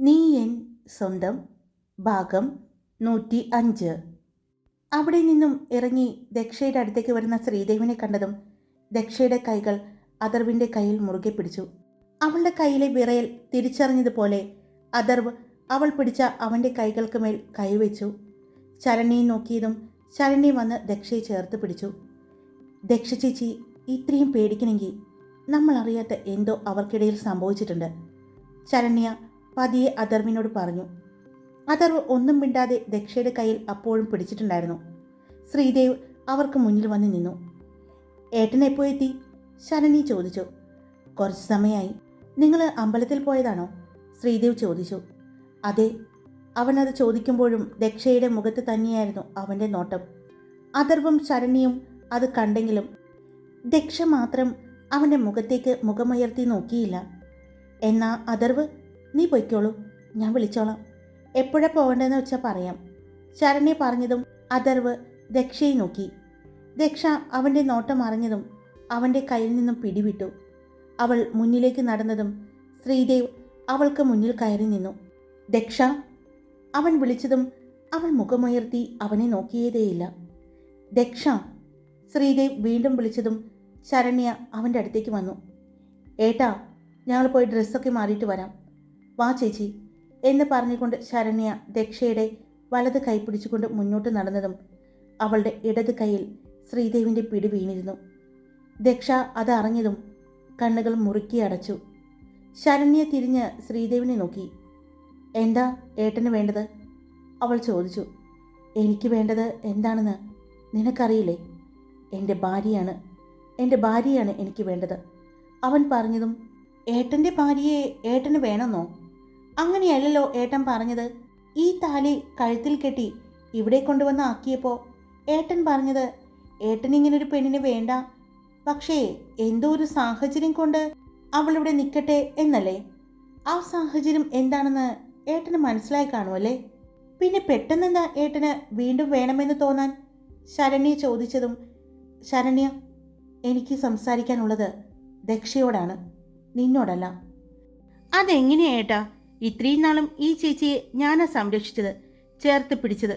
നീ എൻ സ്വന്തം ഭാഗം നൂറ്റി അഞ്ച്. അവിടെ നിന്നും ഇറങ്ങി ദക്ഷയുടെ അടുത്തേക്ക് വരുന്ന ശ്രീദേവിനെ കണ്ടതും ദക്ഷയുടെ കൈകൾ അഥർവിന്റെ കയ്യിൽ മുറുകെ പിടിച്ചു. അവളുടെ കയ്യിലെ വിറയൽ തിരിച്ചറിഞ്ഞതുപോലെ അഥർവ് അവൾ പിടിച്ച അവന്റെ കൈകൾക്ക് മേൽ കൈവച്ചു ചരണിയെ നോക്കിയതും ചരണി വന്ന് ദക്ഷയെ ചേർത്ത് പിടിച്ചു. ദക്ഷ ചേച്ചി ഇത്രയും പേടിക്കണമെങ്കിൽ നമ്മളറിയാത്ത എന്തോ അവർക്കിടയിൽ സംഭവിച്ചിട്ടുണ്ട്. ശരണ്യ പതിയെ അഥർവിനോട് പറഞ്ഞു അഥർവ് ഒന്നും മിണ്ടാതെ ദക്ഷയുടെ കയ്യിൽ അപ്പോഴും പിടിച്ചിട്ടുണ്ടായിരുന്നു. ശ്രീദേവ് അവർക്ക് മുന്നിൽ വന്ന് നിന്നു. ഏട്ടൻ എപ്പോ എത്തി? ശരണ്യ ചോദിച്ചു. കുറച്ച് സമയമായി നിങ്ങൾ അമ്പലത്തിൽ പോയതാണോ? ശ്രീദേവ് ചോദിച്ചു. അതെ. അവനത് ചോദിക്കുമ്പോഴും ദക്ഷയുടെ മുഖത്ത് തന്നെയായിരുന്നു അവന്റെ നോട്ടം. അഥർവും ശരണ്യയും അത് കണ്ടെങ്കിലും ദക്ഷ മാത്രം അവന്റെ മുഖത്തേക്ക് മുഖമുയർത്തി നോക്കിയില്ല. എന്നാ അഥർവ് നീ പൊയ്ക്കോളൂ. ഞാൻ വിളിച്ചോളാം. എപ്പോഴാ പോകേണ്ടതെന്ന് വെച്ചാൽ പറയാം. ശരണ്യ പറഞ്ഞതും അഥർവ് ദക്ഷയെ നോക്കി. ദക്ഷ അവന്റെ നോട്ടം അറിഞ്ഞതും അവന്റെ കയ്യിൽ നിന്നും പിടിവിട്ടു. അവൾ മുന്നിലേക്ക് നടന്നതും ശ്രീദേവ് അവൾക്ക് മുന്നിൽ കയറി നിന്നു. ദക്ഷ അവൻ വിളിച്ചതും അവൾ മുഖമുയർത്തി അവനെ നോക്കിയതേയില്ല. ദക്ഷ ശ്രീദേവ് വീണ്ടും വിളിച്ചതും ശരണ്യ അവന്റെ അടുത്തേക്ക് വന്നു. ഏട്ടാ ഞങ്ങൾ പോയി ഡ്രസ്സൊക്കെ മാറിയിട്ട് വരാം. വാ ചേച്ചി എന്ന് പറഞ്ഞുകൊണ്ട് ശരണ്യ ദക്ഷയുടെ വലത് കൈ പിടിച്ചുകൊണ്ട് മുന്നോട്ട് നടന്നതും അവളുടെ ഇടത് കൈയിൽ ശ്രീദേവിന്റെ പിടി വീണിരുന്നു. ദക്ഷ അത് അറിഞ്ഞതും കണ്ണുകൾ മുറുക്കി അടച്ചു. ശരണ്യ തിരിഞ്ഞ് ശ്രീദേവിനെ നോക്കി. എന്താ ഏട്ടന് വേണ്ടത്? അവൾ ചോദിച്ചു. എനിക്ക് വേണ്ടത് എന്താണെന്ന് നിനക്കറിയില്ലേ? എന്റെ ഭാര്യയാണ്. എന്റെ ഭാര്യയാണ് എനിക്ക് വേണ്ടത്. അവൻ പറഞ്ഞതും ഏട്ടന്റെ ഭാര്യയെ ഏട്ടന് വേണമെന്നോ? അങ്ങനെയല്ലല്ലോ ഏട്ടൻ പറഞ്ഞത്. ഈ താലി കഴുത്തിൽ കെട്ടി ഇവിടെ കൊണ്ടുവന്ന് ആക്കിയപ്പോൾ ഏട്ടൻ പറഞ്ഞത് ഏട്ടൻ ഇങ്ങനൊരു പെണ്ണിന് വേണ്ട. പക്ഷേ എന്തോ ഒരു സാഹചര്യം കൊണ്ട് അവളിവിടെ നിൽക്കട്ടെ എന്നല്ലേ? ആ സാഹചര്യം എന്താണെന്ന് ഏട്ടന് മനസ്സിലായി കാണുമല്ലേ? പിന്നെ പെട്ടെന്നെന്താ ഏട്ടന് വീണ്ടും വേണമെന്ന് തോന്നാൻ? ശരണ്യ ചോദിച്ചതും ശരണ്യ എനിക്ക് സംസാരിക്കാനുള്ളത് ദക്ഷയോടാണ് നിന്നോടല്ല. അതെങ്ങനെയാ ഏട്ടാ? ഇത്രയും നാളും ഈ ചേച്ചിയെ ഞാനാ സംരക്ഷിച്ചത് ചേർത്ത് പിടിച്ചത്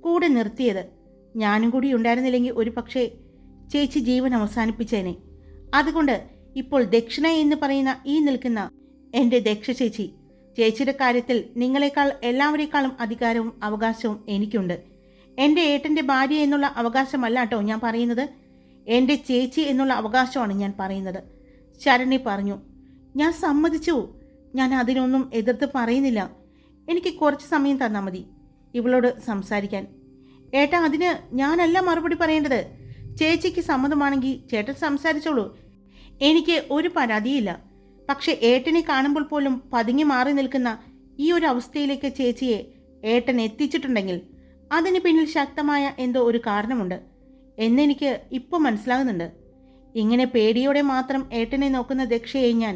കൂടെ നിർത്തിയത്. ഞാനും കൂടി ഉണ്ടായിരുന്നില്ലെങ്കിൽ ഒരു പക്ഷേ ചേച്ചി ജീവൻ അവസാനിപ്പിച്ചേനെ. അതുകൊണ്ട് ഇപ്പോൾ ദക്ഷിണ എന്ന് പറയുന്ന ഈ നിൽക്കുന്ന എന്റെ ദക്ഷ ചേച്ചി ചേച്ചിയുടെ കാര്യത്തിൽ നിങ്ങളെക്കാൾ എല്ലാവരേക്കാളും അധികാരവും അവകാശവും എനിക്കുണ്ട്. എന്റെ ഏട്ടന്റെ ഭാര്യ എന്നുള്ള അവകാശമല്ല കേട്ടോ ഞാൻ പറയുന്നത്. എന്റെ ചേച്ചി എന്നുള്ള അവകാശമാണ് ഞാൻ പറയുന്നത്. ശരണി പറഞ്ഞു ഞാൻ സമ്മതിച്ചു. ഞാൻ അതിനൊന്നും എതിർത്ത് പറയുന്നില്ല. എനിക്ക് കുറച്ച് സമയം തന്നാൽ മതി. ഇവളോട് സംസാരിക്കാൻ. ഏട്ടാ അതിന് ഞാനല്ല മറുപടി പറയേണ്ടത്? ചേച്ചിക്ക് സമ്മതമാണെങ്കിൽ ചേട്ടൻ സംസാരിച്ചോളൂ. എനിക്ക് ഒരു പരാതിയില്ല. പക്ഷെ ഏട്ടനെ കാണുമ്പോൾ പോലും പതുങ്ങി മാറി നിൽക്കുന്ന ഈ ഒരു അവസ്ഥയിലേക്ക് ചേച്ചിയെ ഏട്ടൻ എത്തിച്ചിട്ടുണ്ടെങ്കിൽ അതിന് പിന്നിൽ ശക്തമായ എന്തോ ഒരു കാരണമുണ്ട്. എന്നെനിക്ക് ഇപ്പോൾ മനസ്സിലാകുന്നുണ്ട്. ഇങ്ങനെ പേടിയോടെ മാത്രം ഏട്ടനെ നോക്കുന്ന ദക്ഷയെ ഞാൻ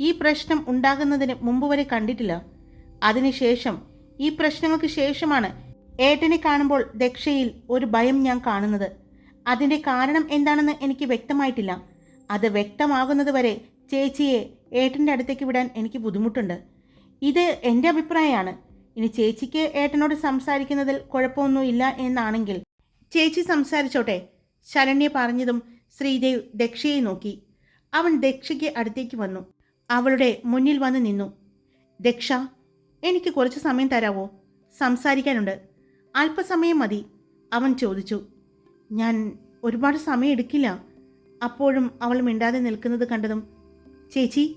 ഈ പ്രശ്നം ഉണ്ടാകുന്നതിന് മുമ്പ് വരെ കണ്ടിട്ടില്ല. അതിനുശേഷം ഈ പ്രശ്നങ്ങൾക്ക് ശേഷമാണ് ഏട്ടനെ കാണുമ്പോൾ ദക്ഷയിൽ ഒരു ഭയം ഞാൻ കാണുന്നത്. അതിന്റെ കാരണം എന്താണെന്ന് എനിക്ക് വ്യക്തമായിട്ടില്ല. അത് വ്യക്തമാകുന്നത് വരെ ചേച്ചിയെ ഏട്ടന്റെ അടുത്തേക്ക് വിടാൻ എനിക്ക് ബുദ്ധിമുട്ടുണ്ട്. ഇത് എന്റെ അഭിപ്രായമാണ്. ഇനി ചേച്ചിക്ക് ഏട്ടനോട് സംസാരിക്കുന്നതിൽ കുഴപ്പമൊന്നുമില്ല എന്നാണെങ്കിൽ ചേച്ചി സംസാരിച്ചോട്ടെ ശരണ്യ പറഞ്ഞതും ശ്രീദേവ് ദക്ഷയെ നോക്കി. അവൻ ദക്ഷയ്ക്ക് അടുത്തേക്ക് വന്നു. അവളുടെ മുന്നിൽ വന്ന് നിന്നു. ദക്ഷ എനിക്ക് കുറച്ച് സമയം തരാവോ? സംസാരിക്കാനുണ്ട്. അല്പസമയം മതി അവൻ ചോദിച്ചു. ഞാൻ ഒരുപാട് സമയം എടുക്കില്ല. അപ്പോഴും അവൾ മിണ്ടാതെ നിൽക്കുന്നത് കണ്ടതും ചേച്ചി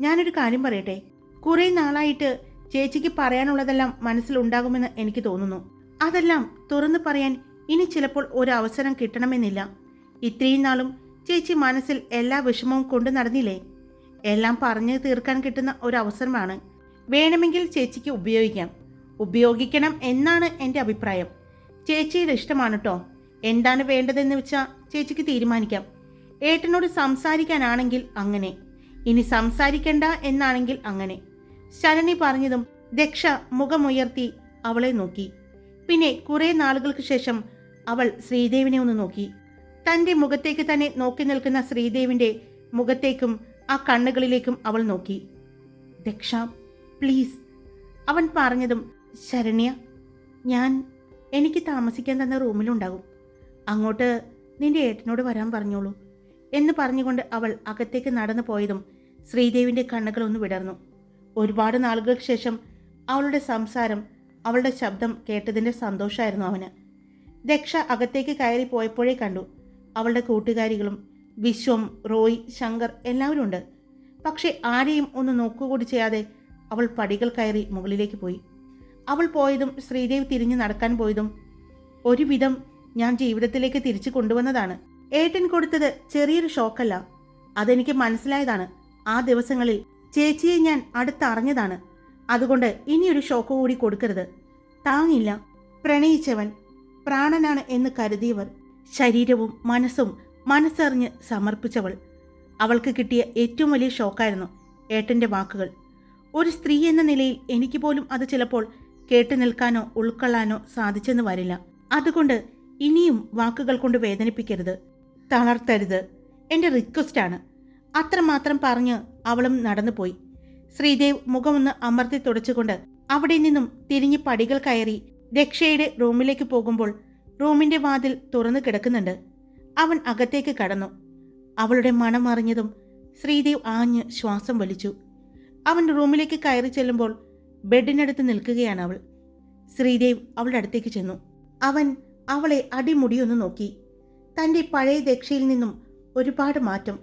ഞാനൊരു കാര്യം പറയട്ടെ? കുറേ നാളായിട്ട് ചേച്ചിക്ക് പറയാനുള്ളതെല്ലാം മനസ്സിലുണ്ടാകുമെന്ന് എനിക്ക് തോന്നുന്നു. അതെല്ലാം തുറന്നു പറയാൻ ഇനി ചിലപ്പോൾ ഒരു അവസരം കിട്ടണമെന്നില്ല. ഇത്രയും നാളും ചേച്ചി മനസ്സിൽ എല്ലാ വിഷമവും കൊണ്ടു നടന്നില്ലേ? എല്ലാം പറഞ്ഞു തീർക്കാൻ കിട്ടുന്ന ഒരു അവസരമാണ്. വേണമെങ്കിൽ ചേച്ചിക്ക് ഉപയോഗിക്കാം. ഉപയോഗിക്കണം എന്നാണ് എന്റെ അഭിപ്രായം. ചേച്ചിയുടെ ഇഷ്ടമാണ് കേട്ടോ എന്താണ് വേണ്ടതെന്ന് വെച്ചാൽ ചേച്ചിക്ക് തീരുമാനിക്കാം. ഏട്ടനോട് സംസാരിക്കാനാണെങ്കിൽ അങ്ങനെ. ഇനി സംസാരിക്കണ്ട എന്നാണെങ്കിൽ അങ്ങനെ. ശരണി പറഞ്ഞതും ദക്ഷ മുഖമുയർത്തി അവളെ നോക്കി. പിന്നെ കുറേ നാളുകൾക്ക് ശേഷം അവൾ ശ്രീദേവിനെ ഒന്ന് നോക്കി. തന്റെ മുഖത്തേക്ക് തന്നെ നോക്കി നിൽക്കുന്ന ശ്രീദേവിന്റെ മുഖത്തേക്കും ആ കണ്ണുകളിലേക്കും അവൾ നോക്കി. ദക്ഷ പ്ലീസ്. അവൻ പറഞ്ഞതും ശരണ്യ ഞാൻ എനിക്ക് താമസിക്കാൻ തന്ന റൂമിലുണ്ടാകും. അങ്ങോട്ട് നിന്റെ ഏട്ടനോട് വരാൻ പറഞ്ഞോളൂ. എന്ന് പറഞ്ഞുകൊണ്ട് അവൾ അകത്തേക്ക് നടന്നു പോയതും ശ്രീദേവിന്റെ കണ്ണുകൾ ഒന്ന് വിടർന്നു. ഒരുപാട് നാളുകൾക്ക് ശേഷം അവളുടെ സംസാരം അവളുടെ ശബ്ദം കേട്ടതിന്റെ സന്തോഷമായിരുന്നു അവന്. ദക്ഷ അകത്തേക്ക് കയറി പോയപ്പോഴേ കണ്ടു അവളുടെ കൂട്ടുകാരികളും വിശ്വം റോയ് ശങ്കർ എല്ലാവരും ഉണ്ട്. പക്ഷേ ആരെയും ഒന്ന് നോക്കുകൂടി ചെയ്യാതെ അവൾ പടികൾ കയറി മുകളിലേക്ക് പോയി. അവൾ പോയതും ശ്രീദേവി തിരിഞ്ഞു നടക്കാൻ പോയതും ഒരുവിധം ഞാൻ ജീവിതത്തിലേക്ക് തിരിച്ചു കൊണ്ടുവന്നതാണ്. ഏട്ടൻ കൊടുത്തത് ചെറിയൊരു ഷോക്കല്ല. അതെനിക്ക് മനസ്സിലായതാണ്. ആ ദിവസങ്ങളിൽ ചേച്ചിയെ ഞാൻ അടുത്തറിഞ്ഞതാണ്. അതുകൊണ്ട് ഇനിയൊരു ഷോക്ക് കൂടി കൊടുക്കരുത്. താങ്ങില്ല. പ്രണയിച്ചവൻ പ്രാണനാണ് എന്ന് കരുതിയവർ. ശരീരവും മനസ്സും മനസ്സറിഞ്ഞ് സമർപ്പിച്ചവൾ. അവൾക്ക് കിട്ടിയ ഏറ്റവും വലിയ ഷോക്കായിരുന്നു ഏട്ടന്റെ വാക്കുകൾ. ഒരു സ്ത്രീ എന്ന നിലയിൽ എനിക്ക് പോലും അത് ചിലപ്പോൾ കേട്ടു നിൽക്കാനോ ഉൾക്കൊള്ളാനോ സാധിച്ചെന്ന് വരില്ല. അതുകൊണ്ട് ഇനിയും വാക്കുകൾ കൊണ്ട് വേദനിപ്പിക്കരുത്. തളർത്തരുത്. എന്റെ റിക്വസ്റ്റാണ് അത്രമാത്രം പറഞ്ഞ് അവളും നടന്നുപോയി. ശ്രീദേവ് മുഖമൊന്ന് അമർത്തി തുടച്ചുകൊണ്ട് അവിടെ നിന്നും തിരിഞ്ഞ് പടികൾ കയറി രക്ഷയുടെ റൂമിലേക്ക് പോകുമ്പോൾ റൂമിന്റെ വാതിൽ തുറന്നു കിടക്കുന്നുണ്ട്. അവൻ അകത്തേക്ക് കടന്നു. അവളുടെ മണം അറിഞ്ഞതും ശ്രീദേവ് ആഞ്ഞ് ശ്വാസം വലിച്ചു. അവൻ റൂമിലേക്ക് കയറി ചെല്ലുമ്പോൾ ബെഡിനടുത്ത് നിൽക്കുകയാണ് അവൾ. ശ്രീദേവ് അവളുടെ അടുത്തേക്ക് ചെന്നു. അവൻ അവളെ അടിമുടിയൊന്ന് നോക്കി. തന്റെ പഴയ ദക്ഷയിൽ നിന്നും ഒരുപാട് മാറ്റം.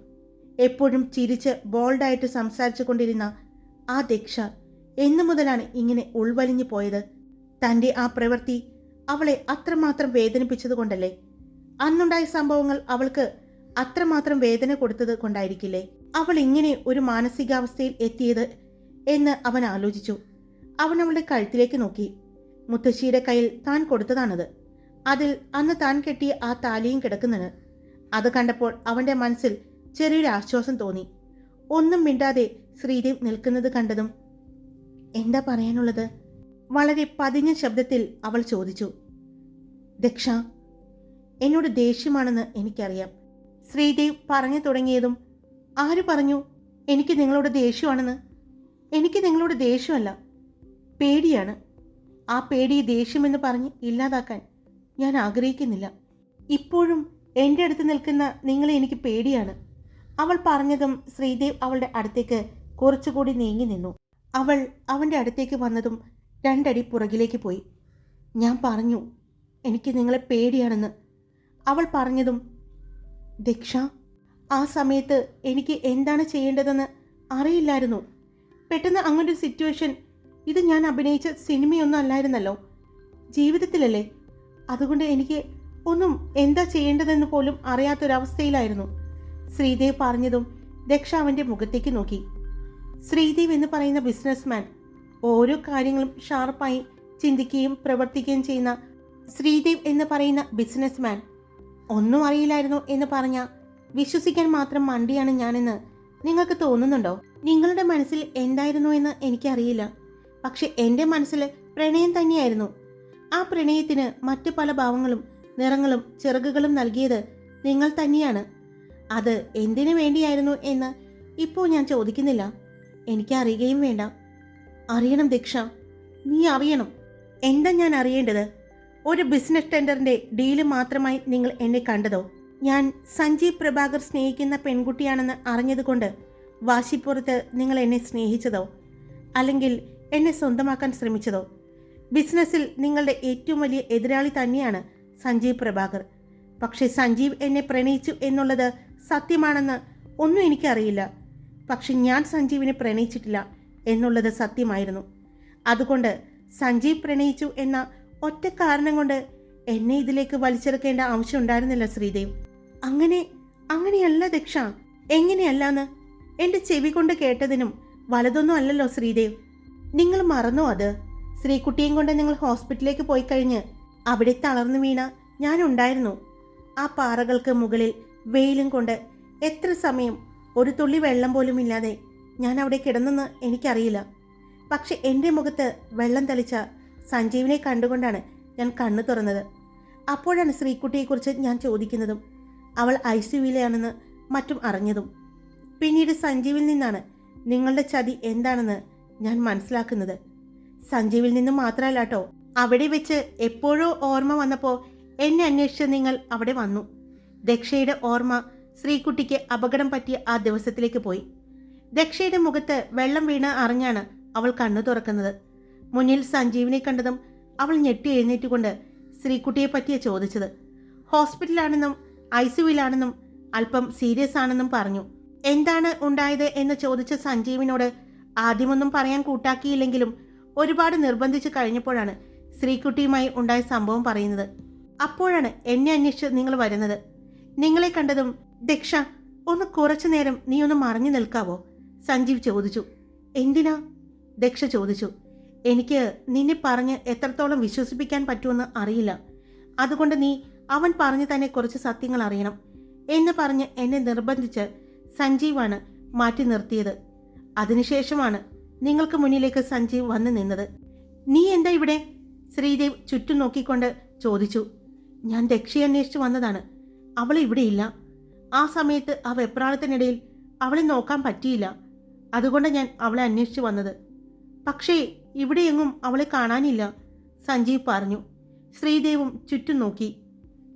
എപ്പോഴും ചിരിച്ച് ബോൾഡായിട്ട് സംസാരിച്ചു കൊണ്ടിരുന്ന ആ ദക്ഷ എന്നു മുതലാണ് ഇങ്ങനെ ഉൾവലിഞ്ഞു പോയത്. തന്റെ ആ പ്രവൃത്തി അവളെ അത്രമാത്രം വേദനിപ്പിച്ചതുകൊണ്ടല്ലേ? അന്നുണ്ടായ സംഭവങ്ങൾ അവൾക്ക് അത്രമാത്രം വേദന കൊടുത്തത് കൊണ്ടായിരിക്കില്ലേ? അവൾ ഇങ്ങനെ ഒരു മാനസികാവസ്ഥയിൽ എത്തിയത് എന്ന് അവൻ ആലോചിച്ചു. അവൻ അവളുടെ കഴുത്തിലേക്ക് നോക്കി. മുത്തശ്ശിയുടെ കയ്യിൽ താൻ കൊടുത്തതാണത്. അതിൽ അന്ന് താൻ കെട്ടിയ ആ താലിയും കിടക്കുന്നത് അത് കണ്ടപ്പോൾ അവന്റെ മനസ്സിൽ ചെറിയൊരു ആശ്വാസം തോന്നി. ഒന്നും മിണ്ടാതെ ശ്രീദേവ് നിൽക്കുന്നത് കണ്ടതും എന്താ പറയാനുള്ളത്? വളരെ പതിഞ്ഞ ശബ്ദത്തിൽ അവൾ ചോദിച്ചു. ദക്ഷ എന്നോട് ദേഷ്യമാണെന്ന് എനിക്കറിയാം. ശ്രീദേവ് പറഞ്ഞു തുടങ്ങിയതും ആര് പറഞ്ഞു? എനിക്ക് നിങ്ങളോട് ദേഷ്യമാണെന്ന്? എനിക്ക് നിങ്ങളോട് ദേഷ്യമല്ല. പേടിയാണ്. ആ പേടി ദേഷ്യമെന്ന് പറഞ്ഞ് ഇല്ലാതാക്കാൻ ഞാൻ ആഗ്രഹിക്കുന്നില്ല. ഇപ്പോഴും എന്റെ അടുത്ത് നിൽക്കുന്ന നിങ്ങളെ എനിക്ക് പേടിയാണ്. അവൾ പറഞ്ഞതും ശ്രീദേവ് അവളുടെ അടുത്തേക്ക് കുറച്ചുകൂടി നീങ്ങി നിന്നു. അവൾ അവന്റെ അടുത്തേക്ക് വന്നതും രണ്ടടി പുറകിലേക്ക് പോയി. ഞാൻ പറഞ്ഞു എനിക്ക് നിങ്ങളെ പേടിയാണെന്ന് അവൾ പറഞ്ഞതും ദക്ഷ ആ സമയത്ത് എനിക്ക് എന്താണ് ചെയ്യേണ്ടതെന്ന് അറിയില്ലായിരുന്നു. പെട്ടെന്ന് അങ്ങനൊരു സിറ്റുവേഷൻ ഇത് ഞാൻ അഭിനയിച്ച സിനിമയൊന്നും അല്ലായിരുന്നല്ലോ. ജീവിതത്തിലല്ലേ? അതുകൊണ്ട് എനിക്ക് ഒന്നും എന്താ ചെയ്യേണ്ടതെന്ന് പോലും അറിയാത്തൊരവസ്ഥയിലായിരുന്നു. ശ്രീദേവ് പറഞ്ഞതും ദക്ഷ അവന്റെ മുഖത്തേക്ക് നോക്കി. ശ്രീദേവ് എന്ന് പറയുന്ന ബിസിനസ്മാൻ ഓരോ കാര്യങ്ങളും ഷാർപ്പായി ചിന്തിക്കുകയും പ്രവർത്തിക്കുകയും ചെയ്യുന്ന ശ്രീദേവ് എന്ന് പറയുന്ന ബിസിനസ്മാൻ ഒന്നും അറിയില്ലായിരുന്നു എന്ന് പറഞ്ഞ വിശ്വസിക്കാൻ മാത്രം മണ്ടിയാണ് ഞാനെന്ന് നിങ്ങൾക്ക് തോന്നുന്നുണ്ടോ? നിങ്ങളുടെ മനസ്സിൽ എന്തായിരുന്നു എന്ന് എനിക്കറിയില്ല. പക്ഷെ എന്റെ മനസ്സിൽ പ്രണയം തന്നെയായിരുന്നു. ആ പ്രണയത്തിന് മറ്റു പല ഭാവങ്ങളും നിറങ്ങളും ചിറകുകളും നൽകിയത് നിങ്ങൾ തന്നെയാണ്. അത് എന്തിനു വേണ്ടിയായിരുന്നു എന്ന് ഇപ്പോൾ ഞാൻ ചോദിക്കുന്നില്ല. എനിക്ക് അറിയുകയും വേണ്ട. അറിയണം ദീക്ഷ. നീ അറിയണം. എന്താ ഞാൻ അറിയേണ്ടത്? ഒരു ബിസിനസ് ടെൻഡറിന്റെ ഡീൽ മാത്രമായി നിങ്ങൾ എന്നെ കണ്ടതോ? ഞാൻ സഞ്ജീവ് പ്രഭാകർ സ്നേഹിക്കുന്ന പെൺകുട്ടിയാണെന്ന് അറിഞ്ഞതുകൊണ്ട് വാശിപ്പുറത്ത് നിങ്ങൾ എന്നെ സ്നേഹിച്ചതോ? അല്ലെങ്കിൽ എന്നെ സ്വന്തമാക്കാൻ ശ്രമിച്ചതോ? ബിസിനസ്സിൽ നിങ്ങളുടെ ഏറ്റവും വലിയ എതിരാളി തന്നെയാണ് സഞ്ജീവ് പ്രഭാകർ. പക്ഷേ സഞ്ജീവ് എന്നെ പ്രണയിച്ചു എന്നുള്ളത് സത്യമാണെന്ന് ഒന്നും എനിക്കറിയില്ല. പക്ഷെ ഞാൻ സഞ്ജീവിനെ പ്രണയിച്ചിട്ടില്ല എന്നുള്ളത് സത്യമായിരുന്നു. അതുകൊണ്ട് സഞ്ജീവ് പ്രണയിച്ചു എന്ന ഒറ്റ കാരണം കൊണ്ട് എന്നെ ഇതിലേക്ക് വലിച്ചെടുക്കേണ്ട ആവശ്യം ഉണ്ടായിരുന്നില്ല ശ്രീദേവ്. അങ്ങനെ അങ്ങനെയല്ല ദക്ഷ. എങ്ങനെയല്ലാന്ന് എന്റെ ചെവി കൊണ്ട് കേട്ടതിനും വലതൊന്നും അല്ലല്ലോ ശ്രീദേവ്. നിങ്ങൾ മറന്നു അത്? ശ്രീകുട്ടിയും കൊണ്ട് നിങ്ങൾ ഹോസ്പിറ്റലിലേക്ക് പോയി കഴിഞ്ഞ് അവിടെ തളർന്നു വീണ ഞാനുണ്ടായിരുന്നു ആ പാറകൾക്ക് മുകളിൽ വെയിലും കൊണ്ട് എത്ര സമയം ഒരു തുള്ളി വെള്ളം പോലും ഇല്ലാതെ ഞാൻ അവിടെ കിടന്നെന്ന് എനിക്കറിയില്ല. പക്ഷെ എന്റെ മുഖത്ത് വെള്ളം തളിച്ച സഞ്ജീവിനെ കണ്ടുകൊണ്ടാണ് ഞാൻ കണ്ണു തുറന്നത്. അപ്പോഴാണ് ശ്രീക്കുട്ടിയെക്കുറിച്ച് ഞാൻ ചോദിക്കുന്നതും അവൾ ഐ സിയുവിലാണെന്ന് മറ്റും അറിഞ്ഞതും. പിന്നീട് സഞ്ജീവിൽ നിന്നാണ് നിങ്ങളുടെ ചതി എന്താണെന്ന് ഞാൻ മനസ്സിലാക്കുന്നത്. സഞ്ജീവിൽ നിന്നും മാത്രമല്ല കേട്ടോ അവിടെ വെച്ച് എപ്പോഴോ ഓർമ്മ വന്നപ്പോൾ എന്നെ അന്വേഷിച്ച് നിങ്ങൾ അവിടെ വന്നു. ദക്ഷയുടെ ഓർമ്മ ശ്രീകുട്ടിക്ക് അപകടം പറ്റിയ ആ ദിവസത്തിലേക്ക് പോയി. ദക്ഷയുടെ മുഖത്ത് വെള്ളം വീണ് അറിഞ്ഞാണ് അവൾ കണ്ണു തുറക്കുന്നത്. മുന്നിൽ സഞ്ജീവിനെ കണ്ടതും അവൾ ഞെട്ടി എഴുന്നേറ്റുകൊണ്ട് ശ്രീകുട്ടിയെ പറ്റിയ ചോദിച്ചത്. ഹോസ്പിറ്റലാണെന്നും ഐ സിയുവിലാണെന്നും അല്പം സീരിയസ് ആണെന്നും പറഞ്ഞു. എന്താണ് ഉണ്ടായത് എന്ന് ചോദിച്ച സഞ്ജീവിനോട് ആദ്യമൊന്നും പറയാൻ കൂട്ടാക്കിയില്ലെങ്കിലും ഒരുപാട് നിർബന്ധിച്ച് കഴിഞ്ഞപ്പോഴാണ് ശ്രീകുട്ടിയുമായി ഉണ്ടായ സംഭവം പറയുന്നത്. അപ്പോഴാണ് എന്നെ അന്വേഷിച്ച് നിങ്ങൾ വരുന്നത്. നിങ്ങളെ കണ്ടതും ദക്ഷ ഒന്ന് കുറച്ചു നേരം നീ ഒന്ന് മറിഞ്ഞു നിൽക്കാവോ? സഞ്ജീവ് ചോദിച്ചു. എന്തിനാ? ദക്ഷ ചോദിച്ചു. എനിക്ക് നിന്നെ പറഞ്ഞ് എത്രത്തോളം വിശ്വസിപ്പിക്കാൻ പറ്റുമെന്ന് അറിയില്ല. അതുകൊണ്ട് നീ അവൻ പറഞ്ഞു തന്നെ കുറച്ച് സത്യങ്ങൾ അറിയണം എന്ന് പറഞ്ഞ് എന്നെ നിർബന്ധിച്ച് സഞ്ജീവാണ് മാറ്റി നിർത്തിയത്. അതിനുശേഷമാണ് നിങ്ങൾക്ക് മുന്നിലേക്ക് സഞ്ജീവ് വന്നു നിന്നത്. നീ എന്താ ഇവിടെ? ശ്രീദേവ് ചുറ്റും നോക്കിക്കൊണ്ട് ചോദിച്ചു. ഞാൻ രക്ഷയെ അന്വേഷിച്ച് വന്നതാണ്. അവൾ ഇവിടെയില്ല ആ സമയത്ത് ആ വെപ്രാളത്തിനിടയിൽ അവളെ നോക്കാൻ പറ്റിയില്ല. അതുകൊണ്ട് ഞാൻ അവളെ അന്വേഷിച്ചു വന്നത്. പക്ഷേ ഇവിടെയെങ്ങും അവളെ കാണാനില്ല. സഞ്ജീവ് പറഞ്ഞു. ശ്രീദേവും ചുറ്റും നോക്കി.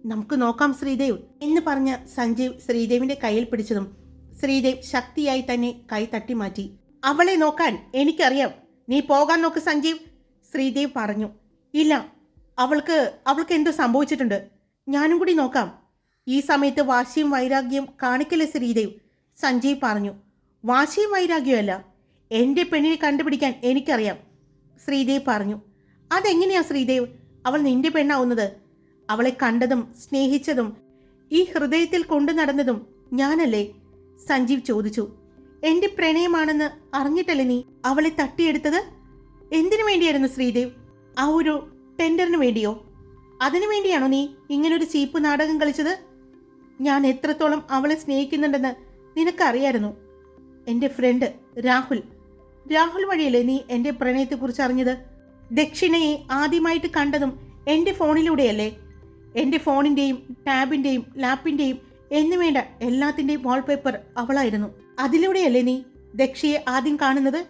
നമുക്ക് നോക്കാം ശ്രീദേവ് എന്ന് പറഞ്ഞ സഞ്ജീവ് ശ്രീദേവിന്റെ കയ്യിൽ പിടിച്ചതും ശ്രീദേവ് ശക്തിയായി തന്നെ കൈ തട്ടി മാറ്റി. അവളെ നോക്കാൻ എനിക്കറിയാം. നീ പോകാൻ നോക്ക് സഞ്ജീവ് ശ്രീദേവ് പറഞ്ഞു. ഇല്ല അവൾക്ക് അവൾക്ക് എന്തോ സംഭവിച്ചിട്ടുണ്ട്. ഞാനും കൂടി നോക്കാം. ഈ സമയത്ത് വാശിയും വൈരാഗ്യവും കാണിക്കല്ലേ ശ്രീദേവ് സഞ്ജീവ് പറഞ്ഞു. വാശിയും വൈരാഗ്യമല്ല എന്റെ പെണ്ണിനെ കണ്ടുപിടിക്കാൻ എനിക്കറിയാം. ശ്രീദേവ് പറഞ്ഞു. അതെങ്ങനെയാ ശ്രീദേവ്? അവൾ നിന്റെ പെണ്ണാവുന്നത്. അവളെ കണ്ടതും സ്നേഹിച്ചതും ഈ ഹൃദയത്തിൽ കൊണ്ടു നടന്നതും ഞാനല്ലേ? സഞ്ജീവ് ചോദിച്ചു. എന്റെ പ്രണയമാണെന്ന് അറിഞ്ഞിട്ടല്ലേ നീ അവളെ തട്ടിയെടുത്തത്? എന്തിനു വേണ്ടിയായിരുന്നു ശ്രീദേവ്? ആ ഒരു ടെൻഡറിന് വേണ്ടിയോ? അതിനു വേണ്ടിയാണോ നീ ഇങ്ങനൊരു ചീപ്പ് നാടകം കളിച്ചത്? ഞാൻ എത്രത്തോളം അവളെ സ്നേഹിക്കുന്നുണ്ടെന്ന് നിനക്കറിയായിരുന്നു. എന്റെ ഫ്രണ്ട് രാഹുൽ രാഹുൽ വഴിയല്ലേ നീ എന്റെ പ്രണയത്തെക്കുറിച്ച് അറിഞ്ഞത്? ദക്ഷിണയെ ആദ്യമായിട്ട് കണ്ടതും എന്റെ ഫോണിലൂടെയല്ലേ? എന്റെ ഫോണിന്റെയും ടാബിന്റെയും ലാപ്പിന്റെയും എന്നു വേണ്ട എല്ലാത്തിന്റെയും വാൾപേപ്പർ അവളായിരുന്നു. അതിലൂടെയല്ലേ നീ ദക്ഷയെ ആദ്യം കാണുന്നത്?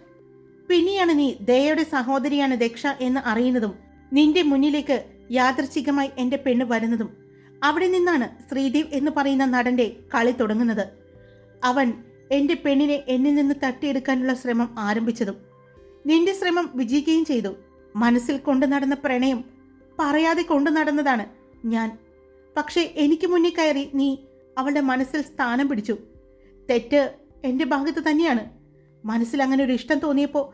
പിന്നെയാണ് നീ ദയയുടെ സഹോദരിയാണ് ദക്ഷ എന്ന് അറിയുന്നതും നിന്റെ മുന്നിലേക്ക് യാദർച്ഛികമായി എന്റെ പെണ്ണ് വരുന്നതും. അവിടെ നിന്നാണ് ശ്രീദേവ് എന്ന് പറയുന്ന നടന്റെ കളി തുടങ്ങുന്നത്. അവൻ എന്റെ പെണ്ണിനെ എന്നിൽ നിന്ന് തട്ടിയെടുക്കാനുള്ള ശ്രമം ആരംഭിച്ചതും നിന്റെ ശ്രമം വിജയിക്കുകയും ചെയ്തു. മനസ്സിൽ കൊണ്ടു നടന്ന പ്രണയം പറയാതെ കൊണ്ടു നടന്നതാണ് ഞാൻ. പക്ഷേ എനിക്ക് മുന്നിൽ കയറി നീ അവളുടെ മനസ്സിൽ സ്ഥാനം പിടിച്ചു. തെറ്റ് എന്റെ ഭാഗത്ത് തന്നെയാണ്. മനസ്സിൽ അങ്ങനെ ഒരു ഇഷ്ടം തോന്നിയപ്പോൾ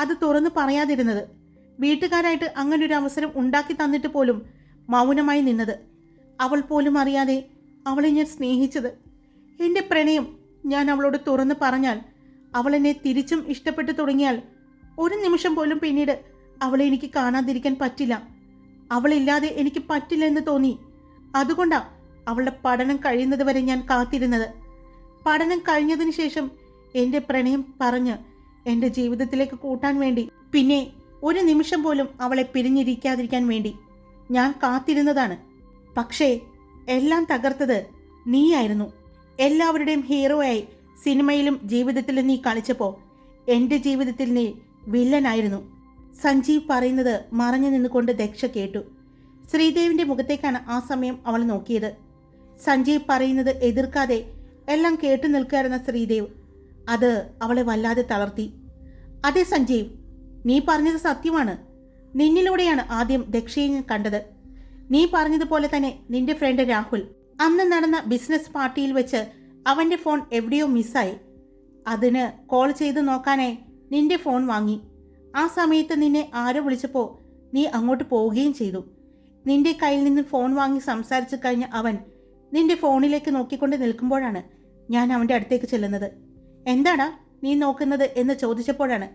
അത് തുറന്ന് പറയാതിരുന്നത്. വീട്ടുകാരായിട്ട് അങ്ങനെ ഒരു അവസരം ഉണ്ടാക്കി തന്നിട്ട് പോലും മൗനമായി നിന്നത്. അവൾ പോലും അറിയാതെ അവളെ ഞാൻ സ്നേഹിച്ചത്. എന്റെ പ്രണയം ഞാൻ അവളോട് തുറന്ന് പറഞ്ഞാൽ അവൾ എന്നെ തിരിച്ചും ഇഷ്ടപ്പെട്ടു തുടങ്ങിയാൽ ഒരു നിമിഷം പോലും പിന്നീട് അവളെ എനിക്ക് കാണാതിരിക്കാൻ പറ്റില്ല. അവളില്ലാതെ എനിക്ക് പറ്റില്ല എന്ന് തോന്നി. അതുകൊണ്ടാ അവളുടെ പഠനം കഴിയുന്നത് വരെ ഞാൻ കാത്തിരുന്നത്. പഠനം കഴിഞ്ഞതിന് ശേഷം എന്റെ പ്രണയം പറഞ്ഞ് എന്റെ ജീവിതത്തിലേക്ക് കൂട്ടാൻ വേണ്ടി പിന്നെ ഒരു നിമിഷം പോലും അവളെ പിരിഞ്ഞിരിക്കാതിരിക്കാൻ വേണ്ടി ഞാൻ കാത്തിരുന്നതാണ്. പക്ഷേ എല്ലാം തകർത്തത് നീയായിരുന്നു. എല്ലാവരുടെയും ഹീറോ ആയി സിനിമയിലും ജീവിതത്തിലും നീ കളിച്ചപ്പോൾ എന്റെ ജീവിതത്തിൽ നീ വില്ലനായിരുന്നു. സഞ്ജീവ് പറയുന്നത് മറഞ്ഞു നിന്നുകൊണ്ട് ദക്ഷ കേട്ടു. ശ്രീദേവിന്റെ മുഖത്തേക്കാണ് ആ സമയം അവൾ നോക്കിയത്. സഞ്ജീവ് പറയുന്നത് എതിർക്കാതെ എല്ലാം കേട്ടു നിൽക്കുകയായിരുന്ന ശ്രീദേവ്. അത് അവളെ വല്ലാതെ തളർത്തി. അതെ സഞ്ജീവ് നീ പറഞ്ഞത് സത്യമാണ്. നിന്നിലൂടെയാണ് ആദ്യം ദക്ഷയെ കണ്ടത്. നീ പറഞ്ഞതുപോലെ തന്നെ നിന്റെ ഫ്രണ്ട് രാഹുൽ. അന്ന് നടന്ന ബിസിനസ് പാർട്ടിയിൽ വെച്ച് അവന്റെ ഫോൺ എവിടെയോ മിസ്സായി അതിന് കോൾ ചെയ്ത് നോക്കാനായി നിന്റെ ഫോൺ വാങ്ങി. ആ സമയത്ത് നിന്നെ ആരോ വിളിച്ചപ്പോൾ നീ അങ്ങോട്ട് പോവുകയും ചെയ്തു. നിന്റെ കയ്യിൽ നിന്ന് ഫോൺ വാങ്ങി സംസാരിച്ചു കഴിഞ്ഞ അവൻ നിന്റെ ഫോണിലേക്ക് നോക്കിക്കൊണ്ട് നിൽക്കുമ്പോഴാണ് ഞാൻ അവന്റെ അടുത്തേക്ക് ചെല്ലുന്നത്. എന്താടാ നീ നോക്കുന്നത്? എന്ന് ചോദിച്ചപ്പോഴാണ്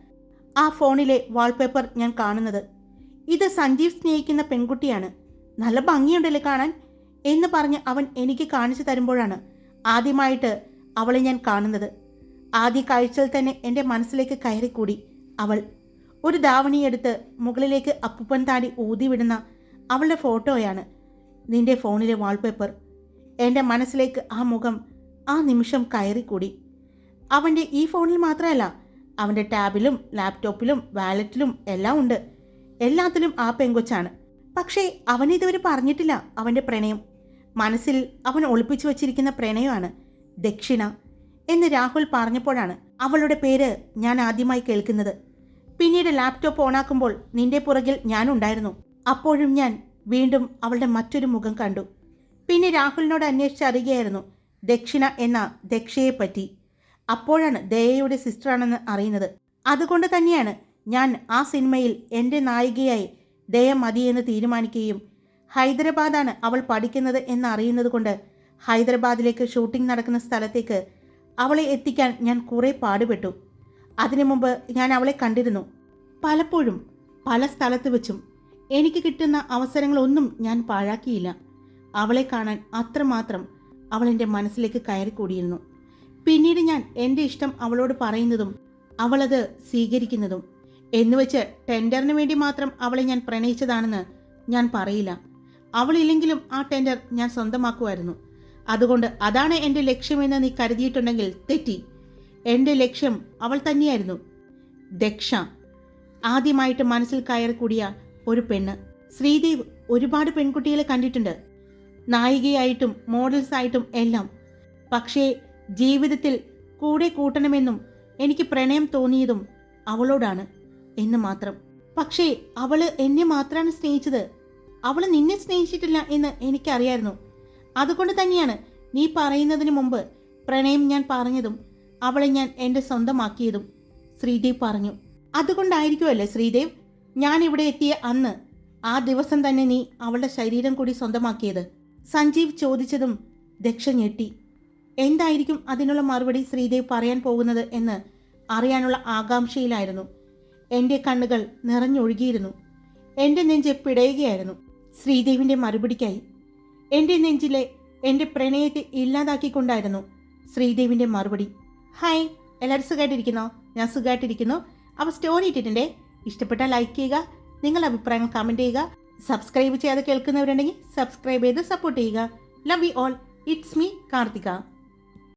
ആ ഫോണിലെ വാൾപേപ്പർ ഞാൻ കാണുന്നത്. ഇത് സഞ്ജീവ് സ്നേഹിക്കുന്ന പെൺകുട്ടിയാണ്. നല്ല ഭംഗിയുണ്ടല്ലേ കാണാൻ? എന്ന് പറഞ്ഞ് അവൻ എനിക്ക് കാണിച്ചു തരുമ്പോഴാണ് ആദ്യമായിട്ട് അവളെ ഞാൻ കാണുന്നത്. ആദ്യ കാഴ്ചയിൽ തന്നെ എന്റെ മനസ്സിലേക്ക് കയറിക്കൂടി അവൾ. ഒരു ദാവണിയെടുത്ത് മുകളിലേക്ക് അപ്പുപ്പൻ താടി ഊതിവിടുന്ന അവളുടെ ഫോട്ടോയാണ് നിന്റെ ഫോണിലെ വാൾപേപ്പർ. എന്റെ മനസ്സിലേക്ക് ആ മുഖം ആ നിമിഷം കയറിക്കൂടി. അവന്റെ ഈ ഫോണിൽ മാത്രമല്ല അവന്റെ ടാബിലും ലാപ്ടോപ്പിലും വാലറ്റിലും എല്ലാം ഉണ്ട്. എല്ലാത്തിലും ആ പെങ്കൊച്ചാണ്. പക്ഷേ അവനിതുവരെ പറഞ്ഞിട്ടില്ല അവന്റെ പ്രണയം. മനസ്സിൽ അവൻ ഒളിപ്പിച്ചു വച്ചിരിക്കുന്ന പ്രണയമാണ് ദക്ഷിണ എന്ന് രാഹുൽ പറഞ്ഞപ്പോഴാണ് അവളുടെ പേര് ഞാൻ ആദ്യമായി കേൾക്കുന്നത്. പിന്നീട് ലാപ്ടോപ്പ് ഓണാക്കുമ്പോൾ നിന്റെ പുറകിൽ ഞാനുണ്ടായിരുന്നു അപ്പോഴും ഞാൻ വീണ്ടും അവളുടെ മറ്റൊരു മുഖം കണ്ടു. പിന്നെ രാഹുലിനോട് അന്വേഷിച്ചറിയുകയായിരുന്നു ദക്ഷിണ എന്ന ദക്ഷയെപ്പറ്റി അപ്പോഴാണ് ദയയുടെ സിസ്റ്ററാണെന്ന് അറിയുന്നത്. അതുകൊണ്ട് തന്നെയാണ് ഞാൻ ആ സിനിമയിൽ എന്റെ നായികയായി ദയ മതിയെന്ന് തീരുമാനിക്കുകയും ഹൈദരാബാദാണ് അവൾ പഠിക്കുന്നത് എന്ന് അറിയുന്നത് കൊണ്ട് ഹൈദരാബാദിലേക്ക് ഷൂട്ടിംഗ് നടക്കുന്ന സ്ഥലത്തേക്ക് അവളെ എത്തിക്കാൻ ഞാൻ കുറേ പാടുപെട്ടു. അതിനു മുമ്പ് ഞാൻ അവളെ കണ്ടിരുന്നു. പലപ്പോഴും പല സ്ഥലത്ത് വെച്ചും എനിക്ക് കിട്ടുന്ന അവസരങ്ങളൊന്നും ഞാൻ പാഴാക്കിയില്ല. അവളെ കാണാൻ അത്രമാത്രം അവൾ എന്റെ മനസ്സിലേക്ക് കയറിക്കൂടിയിരുന്നു. പിന്നീട് ഞാൻ എന്റെ ഇഷ്ടം അവളോട് പറയുന്നതും അവളത് സ്വീകരിക്കുന്നതും എന്നുവെച്ച് ടെൻഡറിന് വേണ്ടി മാത്രം അവളെ ഞാൻ പ്രണയിച്ചതാണെന്ന് ഞാൻ പറയില്ല. അവളില്ലെങ്കിലും ആ ടെൻഡർ ഞാൻ സ്വന്തമാക്കുമായിരുന്നു. അതുകൊണ്ട് അതാണ് എന്റെ ലക്ഷ്യമെന്ന് നീ കരുതിയിട്ടുണ്ടെങ്കിൽ തെറ്റി. എന്റെ ലക്ഷ്യം അവൾ തന്നെയായിരുന്നു. ദക്ഷ ആദ്യമായിട്ട് മനസ്സിൽ കയറി കൂടിയ ഒരു പെണ്ണ്. ശ്രീദേവ് ഒരുപാട് പെൺകുട്ടികളെ കണ്ടിട്ടുണ്ട്. നായികയായിട്ടും മോഡൽസ് ആയിട്ടും എല്ലാം. പക്ഷേ ജീവിതത്തിൽ കൂടെ കൂട്ടണമെന്നും എനിക്ക് പ്രണയം തോന്നിയതും അവളോടാണ് എന്ന് മാത്രം. പക്ഷേ അവൾ എന്നെ മാത്രമാണ് സ്നേഹിച്ചത്. അവൾ നിന്നെ സ്നേഹിച്ചിട്ടില്ല എന്ന് എനിക്കറിയായിരുന്നു. അതുകൊണ്ട് തന്നെയാണ് നീ പറയുന്നതിന് മുമ്പ് പ്രണയം ഞാൻ പറഞ്ഞതും അവളെ ഞാൻ എന്റെ സ്വന്തമാക്കിയതും. ശ്രീദേവ് പറഞ്ഞു. അതുകൊണ്ടായിരിക്കുമല്ലേ ശ്രീദേവ്? ഞാൻ ഇവിടെ എത്തിയ അന്ന് ആ ദിവസം തന്നെ നീ അവളുടെ ശരീരം കൂടി സ്വന്തമാക്കിയത്. സഞ്ജീവ് ചോദിച്ചതും ദക്ഷ ഞെട്ടി. എന്തായിരിക്കും അതിനുള്ള മറുപടി ശ്രീദേവ് പറയാൻ പോകുന്നത് എന്ന് അറിയാനുള്ള ആകാംക്ഷയിലായിരുന്നു. എന്റെ കണ്ണുകൾ നിറഞ്ഞൊഴുകിയിരുന്നു. എന്റെ നെഞ്ച് പിടയുകയായിരുന്നു. ശ്രീദേവിന്റെ മറുപടിക്കായി. എന്റെ നെഞ്ചിലെ എന്റെ പ്രണയത്തെ ഇല്ലാതാക്കിക്കൊണ്ടായിരുന്നു ശ്രീദേവിന്റെ മറുപടി. ഹായ് എല്ലാവരും സുഖമായിട്ടിരിക്കുന്നോ ഞാൻ സുഖമായിട്ടിരിക്കുന്നു അപ്പോൾ സ്റ്റോറി ഇട്ടിട്ടുണ്ടേ. ഇഷ്ടപ്പെട്ടാൽ ലൈക്ക് ചെയ്യുക നിങ്ങളുടെ അഭിപ്രായങ്ങൾ കമന്റ് ചെയ്യുക സബ്സ്ക്രൈബ് ചെയ്യാതെ കേൾക്കുന്നവരുണ്ടെങ്കിൽ സബ്സ്ക്രൈബ് ചെയ്ത് സപ്പോർട്ട് ചെയ്യുക. Love you all it's me Karthika.